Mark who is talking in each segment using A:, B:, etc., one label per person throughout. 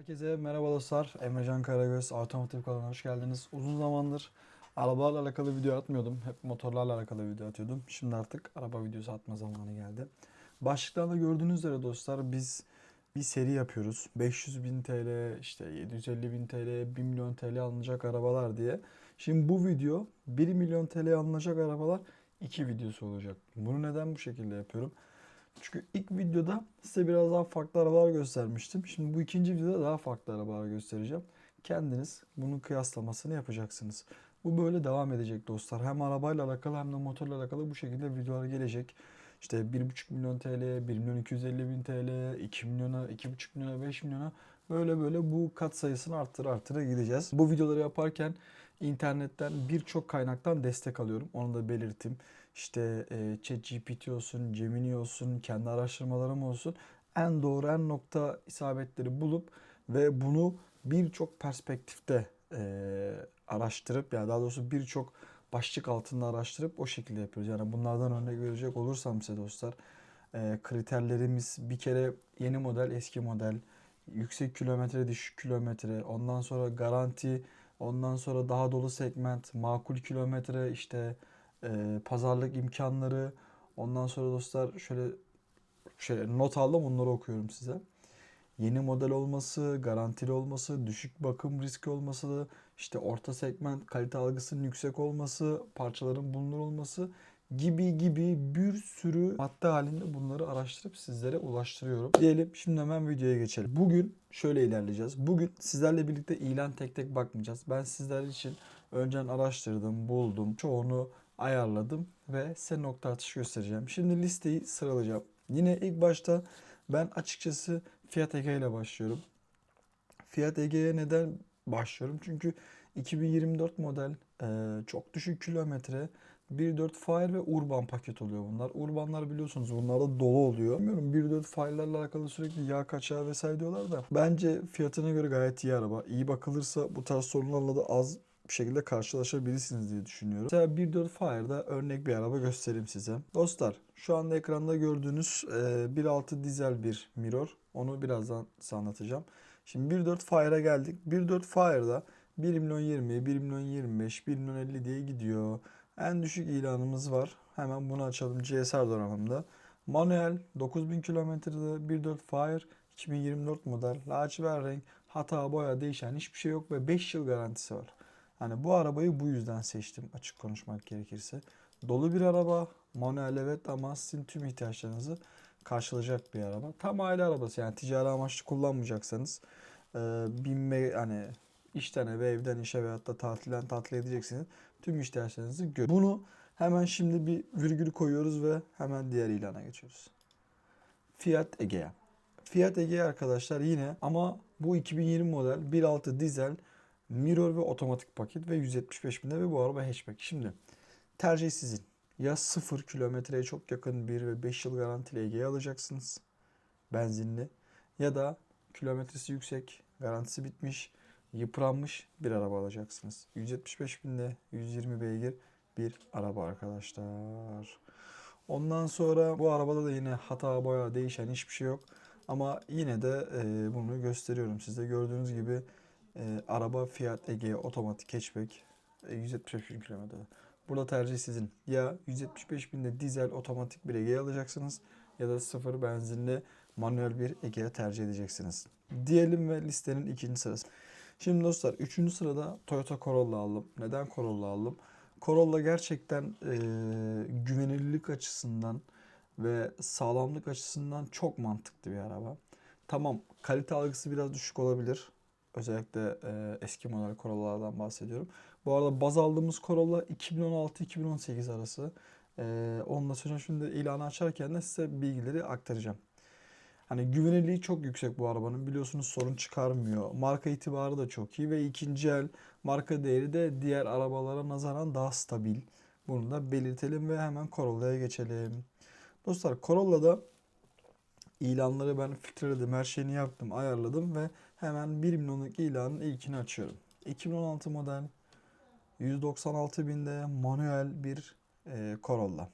A: Herkese merhaba dostlar. Emrecan Karagöz Otomotiv kanalına hoş geldiniz. Uzun zamandır arabalarla alakalı video atmıyordum. Hep motorlarla alakalı video atıyordum. Şimdi artık araba videosu atma zamanı geldi. Başlıktan da gördüğünüz üzere dostlar biz bir seri yapıyoruz. 500 bin TL, işte 750 bin TL, 1 milyon TL alınacak arabalar diye. Şimdi bu video 1 milyon TL alınacak arabalar 2 videosu olacak. Bunu neden bu şekilde yapıyorum? Çünkü ilk videoda size biraz daha farklı arabalar göstermiştim. Şimdi bu ikinci videoda daha farklı arabalar göstereceğim. Kendiniz bunun kıyaslamasını yapacaksınız. Bu böyle devam edecek dostlar. Hem arabayla alakalı hem de motorla alakalı bu şekilde videolar gelecek. İşte 1,5 milyon TL, 1 milyon 250 bin TL, 2 milyona, 2,5 milyona, 5 milyona böyle böyle bu kat sayısını arttır arttıra gideceğiz. Bu videoları yaparken internetten birçok kaynaktan destek alıyorum. Onu da belirteyim. İşte e, ChatGPT olsun, Gemini olsun, kendi araştırmalarım olsun. En doğru, en nokta isabetleri bulup ve bunu birçok perspektifte e, araştırıp ya daha doğrusu birçok başlık altında araştırıp o şekilde yapıyoruz. Yani bunlardan örnek verecek olursam size dostlar e, kriterlerimiz bir kere yeni model, eski model, yüksek kilometre, düşük kilometre, ondan sonra garanti, ondan sonra daha dolu segment, makul kilometre, işte e, pazarlık imkanları. Ondan sonra dostlar şöyle şey not aldım onları okuyorum size. Yeni model olması, garantili olması, düşük bakım riski olması, işte orta segment kalite algısının yüksek olması, parçaların bulunur olması gibi gibi bir sürü madde halinde bunları araştırıp sizlere ulaştırıyorum. Diyelim şimdi hemen videoya geçelim. Bugün şöyle ilerleyeceğiz. Bugün sizlerle birlikte ilan tek tek bakmayacağız. Ben sizler için önceden araştırdım, buldum. Çoğunu ayarladım ve size nokta atış göstereceğim. Şimdi listeyi sıralayacağım. Yine ilk başta ben açıkçası Fiat Ege ile başlıyorum. Fiat Ege'ye neden başlıyorum? Çünkü 2024 model çok düşük kilometre 1.4 Fire ve Urban paket oluyor bunlar. Urbanlar biliyorsunuz bunlarda dolu oluyor. Bilmiyorum 1.4 Fire'larla alakalı sürekli yağ kaçağı vesaire diyorlar da. Bence fiyatına göre gayet iyi araba. İyi bakılırsa bu tarz sorunlarla da az bir şekilde karşılaşabilirsiniz diye düşünüyorum. Mesela 1.4 Fire'da örnek bir araba göstereyim size. Dostlar şu anda ekranda gördüğünüz e, 1.6 dizel bir Mirror. Onu birazdan size anlatacağım. Şimdi 1.4 Fire'a geldik. 1.4 Fire'da 1 milyon 20, 1 milyon 25, 1 milyon 50 diye gidiyor. En düşük ilanımız var. Hemen bunu açalım GSR donanımda. Manuel 9000 kilometrede 1.4 Fire 2024 model. Lacivert renk hata boya değişen hiçbir şey yok ve 5 yıl garantisi var. Hani bu arabayı bu yüzden seçtim açık konuşmak gerekirse. Dolu bir araba, manuel evet ama sizin tüm ihtiyaçlarınızı karşılayacak bir araba. Tam aile arabası yani ticari amaçlı kullanmayacaksanız e, binme hani işten eve, evden işe veyahut da tatilden tatile edeceksiniz. Tüm ihtiyaçlarınızı gör. Bunu hemen şimdi bir virgül koyuyoruz ve hemen diğer ilana geçiyoruz. Fiat Egea. Fiat Egea arkadaşlar yine ama bu 2020 model 1.6 dizel mirror ve otomatik paket ve 175 binde ve bu araba hatchback. Şimdi tercih sizin. Ya 0 kilometreye çok yakın bir ve 5 yıl garantili Egea alacaksınız. Benzinli. Ya da kilometresi yüksek, garantisi bitmiş, yıpranmış bir araba alacaksınız. 175 binde 120 beygir bir araba arkadaşlar. Ondan sonra bu arabada da yine hata boya değişen hiçbir şey yok. Ama yine de e, bunu gösteriyorum size. Gördüğünüz gibi e, araba Fiat Egea otomatik hatchback e, 175 bin kilometre. Burada tercih sizin. Ya 175 binde dizel otomatik bir Egea alacaksınız ya da sıfır benzinli manuel bir Egea tercih edeceksiniz. Diyelim ve listenin ikinci sırası. Şimdi dostlar üçüncü sırada Toyota Corolla aldım. Neden Corolla aldım? Corolla gerçekten e, güvenilirlik açısından ve sağlamlık açısından çok mantıklı bir araba. Tamam kalite algısı biraz düşük olabilir. Özellikle e, eski model Corolla'lardan bahsediyorum. Bu arada baz aldığımız Corolla 2016-2018 arası. E, onunla sonra şimdi ilanı açarken de size bilgileri aktaracağım. Hani güvenilirliği çok yüksek bu arabanın. Biliyorsunuz sorun çıkarmıyor. Marka itibarı da çok iyi ve ikinci el marka değeri de diğer arabalara nazaran daha stabil. Bunu da belirtelim ve hemen Corolla'ya geçelim. Dostlar Corolla'da ilanları ben filtreledim, her şeyini yaptım, ayarladım ve hemen 1 milyonluk ilanın ilkini açıyorum. 2016 model 196 binde manuel bir e, Corolla.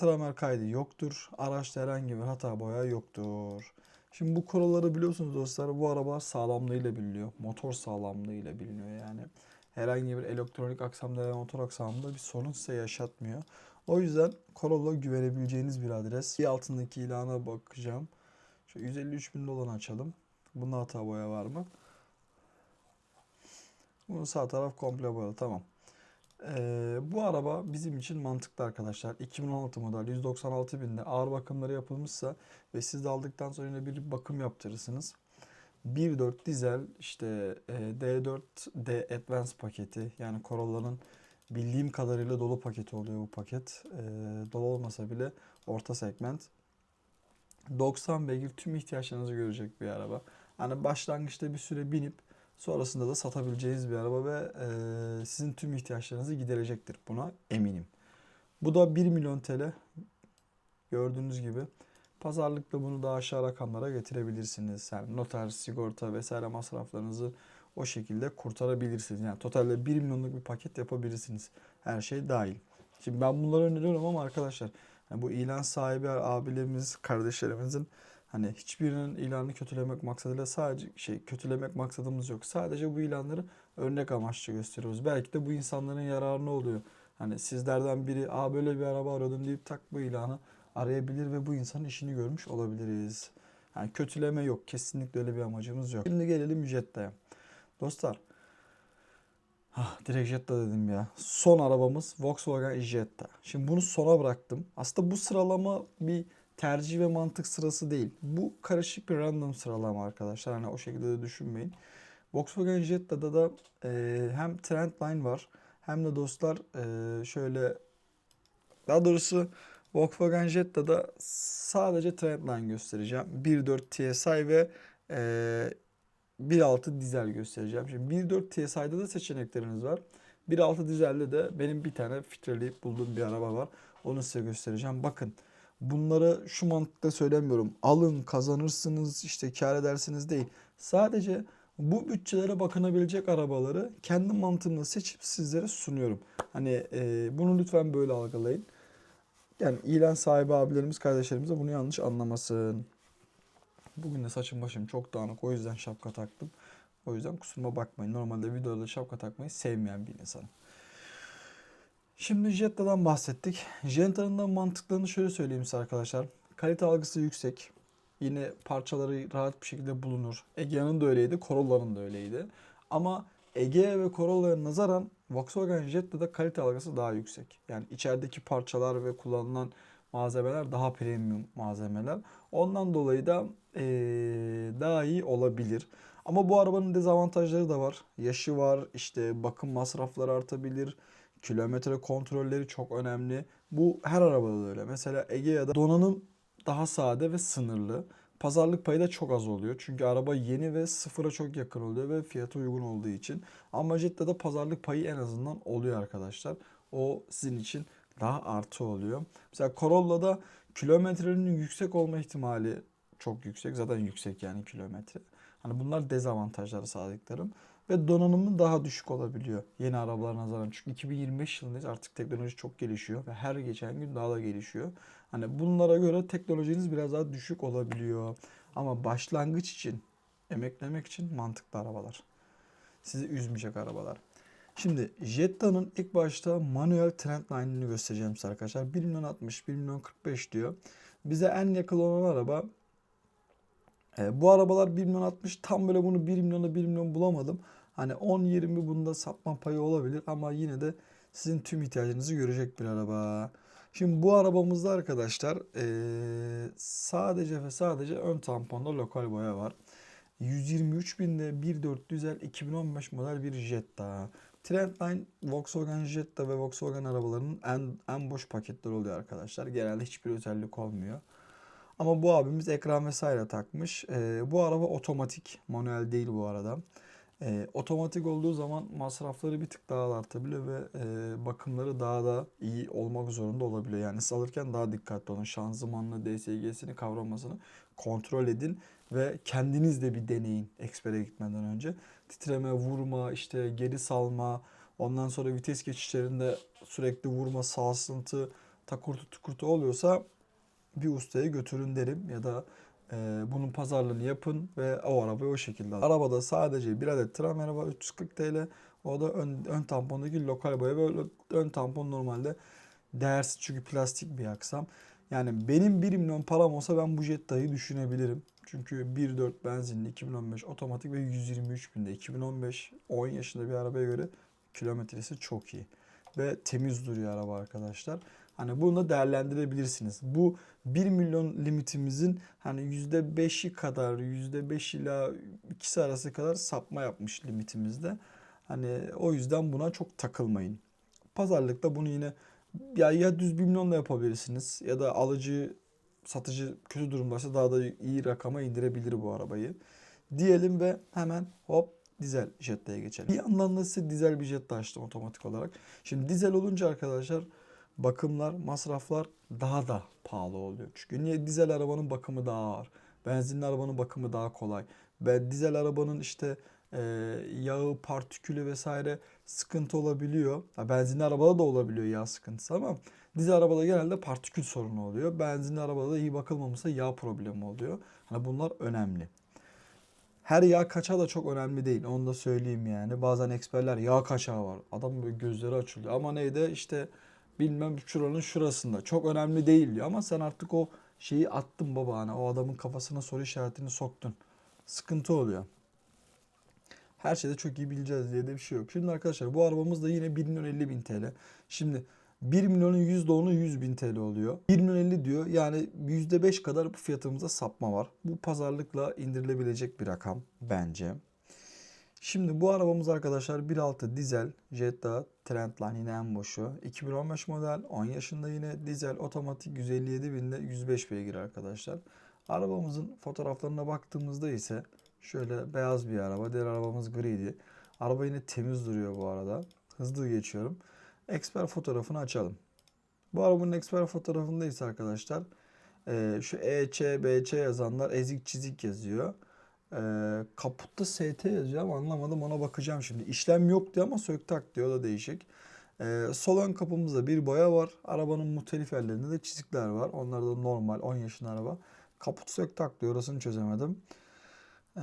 A: Tramer kaydı yoktur. Araçta herhangi bir hata boya yoktur. Şimdi bu Corolla'ları biliyorsunuz dostlar bu arabalar sağlamlığıyla biliniyor. Motor sağlamlığıyla biliniyor yani. Herhangi bir elektronik aksamda veya motor aksamında bir sorun size yaşatmıyor. O yüzden Corolla güvenebileceğiniz bir adres. Bir altındaki ilana bakacağım. Şu 153 bin dolar açalım. Bunda hata boya var mı? Bunun sağ taraf komple boyalı. Tamam. Ee, bu araba bizim için mantıklı arkadaşlar. 2016 model 196 binde ağır bakımları yapılmışsa ve siz de aldıktan sonra yine bir bakım yaptırırsınız. 1.4 dizel işte e, D4 D Advance paketi yani Corolla'nın bildiğim kadarıyla dolu paketi oluyor bu paket. E, dolu olmasa bile orta segment. 90 beygir tüm ihtiyaçlarınızı görecek bir araba. Hani başlangıçta bir süre binip sonrasında da satabileceğiniz bir araba ve e, sizin tüm ihtiyaçlarınızı giderecektir. Buna eminim. Bu da 1 milyon TL. Gördüğünüz gibi. Pazarlıkla bunu daha aşağı rakamlara getirebilirsiniz. Yani noter, sigorta vesaire masraflarınızı o şekilde kurtarabilirsiniz. Yani totalde 1 milyonluk bir paket yapabilirsiniz. Her şey dahil. Şimdi ben bunları öneriyorum ama arkadaşlar yani bu ilan sahibi abilerimiz, kardeşlerimizin hani hiçbirinin ilanını kötülemek maksadıyla sadece şey kötülemek maksadımız yok. Sadece bu ilanları örnek amaçlı gösteriyoruz. Belki de bu insanların yararına oluyor. Hani sizlerden biri aa böyle bir araba arıyordum deyip tak bu ilanı arayabilir ve bu insanın işini görmüş olabiliriz. Yani kötüleme yok. Kesinlikle öyle bir amacımız yok. Şimdi gelelim Jetta'ya. Dostlar Ah, direkt Jetta dedim ya. Son arabamız Volkswagen Jetta. Şimdi bunu sona bıraktım. Aslında bu sıralama bir tercih ve mantık sırası değil. Bu karışık bir random sıralama arkadaşlar. Hani o şekilde de düşünmeyin. Volkswagen Jetta'da da e, hem Trendline var hem de dostlar e, şöyle daha doğrusu Volkswagen Jetta'da sadece Trendline göstereceğim. 1.4 TSI ve e, 1.6 dizel göstereceğim. Şimdi 1.4 TSI'da da seçenekleriniz var. 1.6 dizelde de benim bir tane filtreleyip bulduğum bir araba var. Onu size göstereceğim. Bakın bunları şu mantıkla söylemiyorum. Alın kazanırsınız işte kar edersiniz değil. Sadece bu bütçelere bakınabilecek arabaları kendi mantığımla seçip sizlere sunuyorum. Hani e, bunu lütfen böyle algılayın. Yani ilan sahibi abilerimiz, kardeşlerimiz de bunu yanlış anlamasın. Bugün de saçım başım çok dağınık. O yüzden şapka taktım. O yüzden kusuruma bakmayın. Normalde videoda şapka takmayı sevmeyen bir insanım. Şimdi Jetta'dan bahsettik. Jetta'nın mantıklarını şöyle söyleyeyim size arkadaşlar. Kalite algısı yüksek. Yine parçaları rahat bir şekilde bulunur. Egea'nın da öyleydi, Corolla'nın da öyleydi. Ama Egea ve Corolla'ya nazaran Volkswagen Jetta'da kalite algısı daha yüksek. Yani içerideki parçalar ve kullanılan malzemeler daha premium malzemeler. Ondan dolayı da ee, daha iyi olabilir. Ama bu arabanın dezavantajları da var. Yaşı var, işte bakım masrafları artabilir. Kilometre kontrolleri çok önemli. Bu her arabada da öyle. Mesela Egea'da donanım daha sade ve sınırlı. Pazarlık payı da çok az oluyor. Çünkü araba yeni ve sıfıra çok yakın oluyor ve fiyatı uygun olduğu için. Ama Jetta'da pazarlık payı en azından oluyor arkadaşlar. O sizin için daha artı oluyor. Mesela Corolla'da kilometrenin yüksek olma ihtimali çok yüksek. Zaten yüksek yani kilometre. Hani bunlar dezavantajları sağladıklarım. Ve donanımı daha düşük olabiliyor yeni arabalara nazaran. Çünkü 2025 yılındayız artık teknoloji çok gelişiyor ve her geçen gün daha da gelişiyor. Hani bunlara göre teknolojiniz biraz daha düşük olabiliyor. Ama başlangıç için, emeklemek için mantıklı arabalar. Sizi üzmeyecek arabalar. Şimdi Jetta'nın ilk başta manuel trendline'ını göstereceğim size arkadaşlar. 1 milyon 60, 1 milyon 45 diyor. Bize en yakın olan araba e, bu arabalar 1 milyon 60 tam böyle bunu 1 milyona 1 milyon bulamadım. Hani 10-20 bunda satma payı olabilir ama yine de sizin tüm ihtiyacınızı görecek bir araba. Şimdi bu arabamızda arkadaşlar e, sadece ve sadece ön tamponda lokal boya var. 123 binde 1.4 dizel 2015 model bir Jetta. Trendline Volkswagen Jetta ve Volkswagen arabalarının en, en boş paketleri oluyor arkadaşlar. Genelde hiçbir özellik olmuyor. Ama bu abimiz ekran vesaire takmış. E, bu araba otomatik. Manuel değil bu arada. E, otomatik olduğu zaman masrafları bir tık daha artabiliyor ve e, bakımları daha da iyi olmak zorunda olabiliyor. Yani siz alırken daha dikkatli olun. Şanzımanını, DSG'sini kavramasını kontrol edin ve kendiniz de bir deneyin ekspere gitmeden önce. Titreme, vurma, işte geri salma, ondan sonra vites geçişlerinde sürekli vurma, sarsıntı, takurtu tukurtu oluyorsa bir ustaya götürün derim ya da bunun pazarlığını yapın ve o arabayı o şekilde alın. Arabada sadece bir adet tramer var 340 TL. O da ön, ön tampondaki lokal boya ve ön tampon normalde değersiz çünkü plastik bir aksam. Yani benim 1 milyon param olsa ben bu Jetta'yı düşünebilirim. Çünkü 1.4 benzinli 2015 otomatik ve 123 binde. 2015 10 yaşında bir arabaya göre kilometresi çok iyi. Ve temiz duruyor araba arkadaşlar. Hani bunu da değerlendirebilirsiniz. Bu 1 milyon limitimizin hani %5'i kadar %5 ila ikisi arası kadar sapma yapmış limitimizde. Hani o yüzden buna çok takılmayın. Pazarlıkta bunu yine ya, ya düz 1 milyonla yapabilirsiniz ya da alıcı satıcı kötü durumdaysa daha da iyi rakama indirebilir bu arabayı. Diyelim ve hemen hop dizel Jetta'ya geçelim. Bir yandan da size dizel bir Jetta açtım otomatik olarak. Şimdi dizel olunca arkadaşlar bakımlar, masraflar daha da pahalı oluyor. Çünkü niye dizel arabanın bakımı daha ağır. Benzinli arabanın bakımı daha kolay. Ve dizel arabanın işte e, yağı, partikülü vesaire sıkıntı olabiliyor. Ha, benzinli arabada da olabiliyor yağ sıkıntısı ama dizel arabada genelde partikül sorunu oluyor. Benzinli arabada da iyi bakılmamışsa yağ problemi oluyor. Hani bunlar önemli. Her yağ kaçağı da çok önemli değil. Onu da söyleyeyim yani. Bazen eksperler yağ kaçağı var. Adam böyle gözleri açılıyor. Ama neydi işte bilmem şuranın şurasında. Çok önemli değil diyor. Ama sen artık o şeyi attın baba. Hani o adamın kafasına soru işaretini soktun. Sıkıntı oluyor. Her şeyde çok iyi bileceğiz diye de bir şey yok. Şimdi arkadaşlar bu arabamız da yine 1 milyon 50 bin TL. Şimdi 1 milyonun %10'u 100 bin TL oluyor. 1 milyon 50 diyor. Yani %5 kadar bu fiyatımızda sapma var. Bu pazarlıkla indirilebilecek bir rakam bence. Şimdi bu arabamız arkadaşlar 1.6 dizel Jetta Trendline yine en boşu. 2015 model 10 yaşında yine dizel otomatik 157 binde 105 beygir arkadaşlar. Arabamızın fotoğraflarına baktığımızda ise şöyle beyaz bir araba. Diğer arabamız griydi. Araba yine temiz duruyor bu arada. Hızlı geçiyorum. Expert fotoğrafını açalım. Bu arabanın expert fotoğrafında ise arkadaşlar şu EÇ, BC yazanlar ezik çizik yazıyor. E, kaputta ST ama anlamadım ona bakacağım şimdi. İşlem yok diyor ama sök tak diyor da değişik. E, sol ön kapımızda bir boya var. Arabanın muhtelif yerlerinde de çizikler var. Onlar da normal 10 yaşında araba. Kaput sök tak diyor orasını çözemedim. Ee,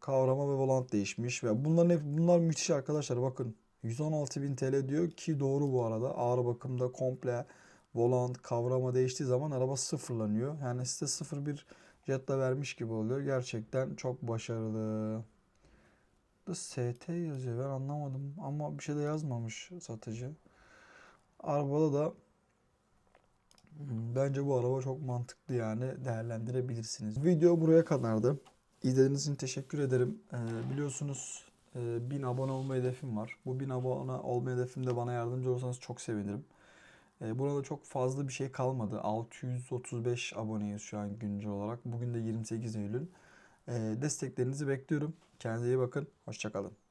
A: kavrama ve volant değişmiş ve bunların hep bunlar müthiş arkadaşlar bakın 116.000 TL diyor ki doğru bu arada ağır bakımda komple volant kavrama değiştiği zaman araba sıfırlanıyor yani size 01 Jetta vermiş gibi oluyor gerçekten çok başarılı da ST yazıyor ben anlamadım ama bir şey de yazmamış satıcı arabada da Hmm, Bence bu araba çok mantıklı yani değerlendirebilirsiniz. Video buraya kadardı. İzlediğiniz için teşekkür ederim. Ee, biliyorsunuz e, 1000 abone olma hedefim var. Bu 1000 abone olma hedefimde bana yardımcı olursanız çok sevinirim. Ee, burada çok fazla bir şey kalmadı. 635 aboneyiz şu an güncel olarak. Bugün de 28 Eylül. Ee, desteklerinizi bekliyorum. Kendinize iyi bakın. Hoşçakalın.